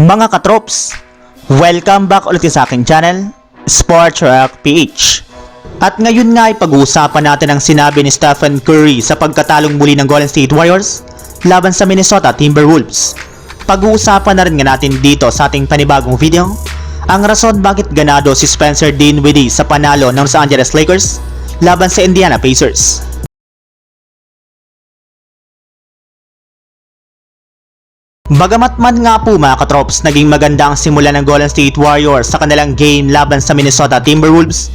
Mga katrops, welcome back ulit sa aking channel, Sports Rock PH. At ngayon nga ay pag-uusapan natin ang sinabi ni Stephen Curry sa pagkatalong muli ng Golden State Warriors laban sa Minnesota Timberwolves. Pag-uusapan na rin nga natin dito sa ating panibagong video ang rason bakit ganado si Spencer Dinwiddie sa panalo ng Los Angeles Lakers laban sa Indiana Pacers. Bagamat man nga po mga katrops, naging maganda ang simula ng Golden State Warriors sa kanilang game laban sa Minnesota Timberwolves,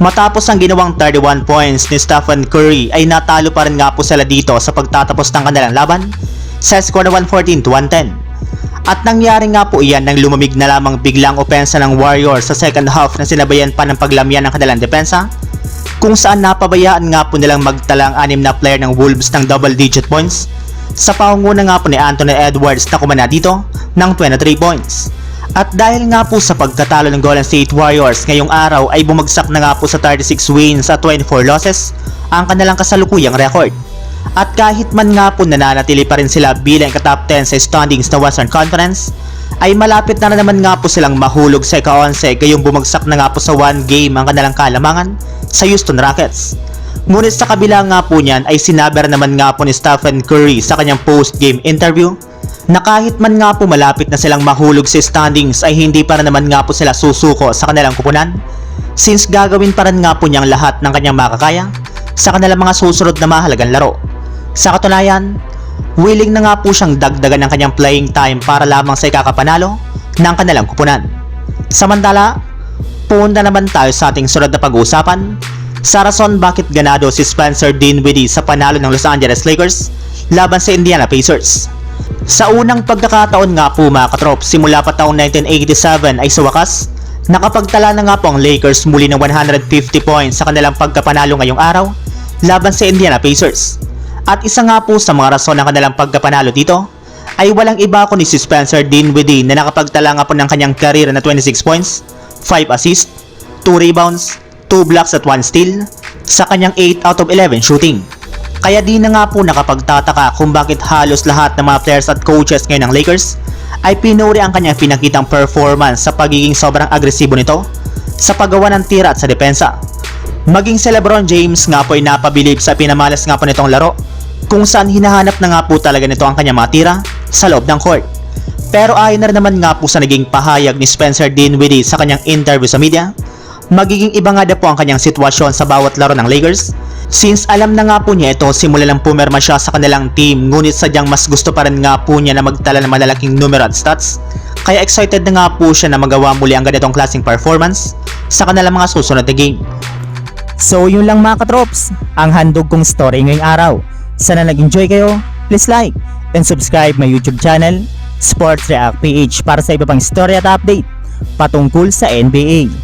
matapos ang ginawang 31 points ni Stephen Curry ay natalo pa rin nga po sila dito sa pagtatapos ng kanilang laban sa score na 114 to 110. At nangyari nga po iyan nang lumamig na lamang biglang opensa ng Warriors sa second half na sinabayan pa ng paglamyan ng kanilang depensa kung saan napabayaan nga po nilang magtalang anim na player ng Wolves ng double digit points sa pangunguna nga po ni Anthony Edwards na kumana dito ng 23 points. At dahil nga po sa pagkatalo ng Golden State Warriors ngayong araw ay bumagsak na nga po sa 36 wins at 24 losses ang kanilang kasalukuyang record. At kahit man nga po nananatili pa rin sila bilang katop 10 sa standings na Western Conference, ay malapit na, na naman nga po silang mahulog sa ika-11 gayong bumagsak na nga po sa one game ang kanilang kalamangan sa Houston Rockets. Ngunit sa kabila nga po niyan ay sinabi rin naman nga po ni Stephen Curry sa kanyang post-game interview na kahit man nga po malapit na silang mahulog sa standings ay hindi pa naman nga po sila susuko sa kanilang kupunan since gagawin pa rin nga po niyang lahat ng kanyang makakaya sa kanilang mga susunod na mahalagang laro. Sa katunayan, willing na nga po siyang dagdagan ng kanyang playing time para lamang sa ikakapanalo ng kanilang kupunan. Samantala, punta naman tayo sa ating sunod na pag-uusapan sa rason bakit ganado si Spencer Dinwiddie sa panalo ng Los Angeles Lakers laban sa Indiana Pacers. Sa unang pagkakataon nga po mga katrop, simula pa taong 1987 ay sa wakas, nakapagtala na nga po ang Lakers muli ng 150 points sa kanilang pagkapanalo ngayong araw laban sa Indiana Pacers. At isa nga po sa mga rason ng kanilang pagkapanalo dito ay walang iba kundi si Spencer Dinwiddie na nakapagtala nga po ng kanyang career na 26 points, 5 assists, 2 rebounds, 2 blocks at 1 steal sa kanyang 8 out of 11 shooting. Kaya di na nga po nakapagtataka kung bakit halos lahat ng mga players at coaches ngayon ng Lakers ay pinuri ang kanyang pinakitang performance sa pagiging sobrang agresibo nito sa paggawa ng tira at sa depensa. Maging si Lebron James nga po ay napabilib sa pinamalas nga po nitong laro kung saan hinahanap na nga po talaga nito ang kanyang mga tira sa loob ng court. Pero ayon na naman nga po sa naging pahayag ni Spencer Dinwiddie sa kanyang interview sa media, magiging iba nga na po ang kanyang sitwasyon sa bawat laro ng Lakers since alam na nga po niya ito simula lang pumirma siya sa kanilang team ngunit sadyang mas gusto pa rin nga po niya na magtala ng malalaking numero at stats kaya excited na nga po siya na magawa muli ang ganitong klaseng performance sa kanilang mga susunod na game. So yun lang mga katrops, ang handog kong story ngayong araw. Sana nag-enjoy kayo, please like and subscribe my YouTube channel, Sports React PH para sa iba pang story at update patungkol sa NBA.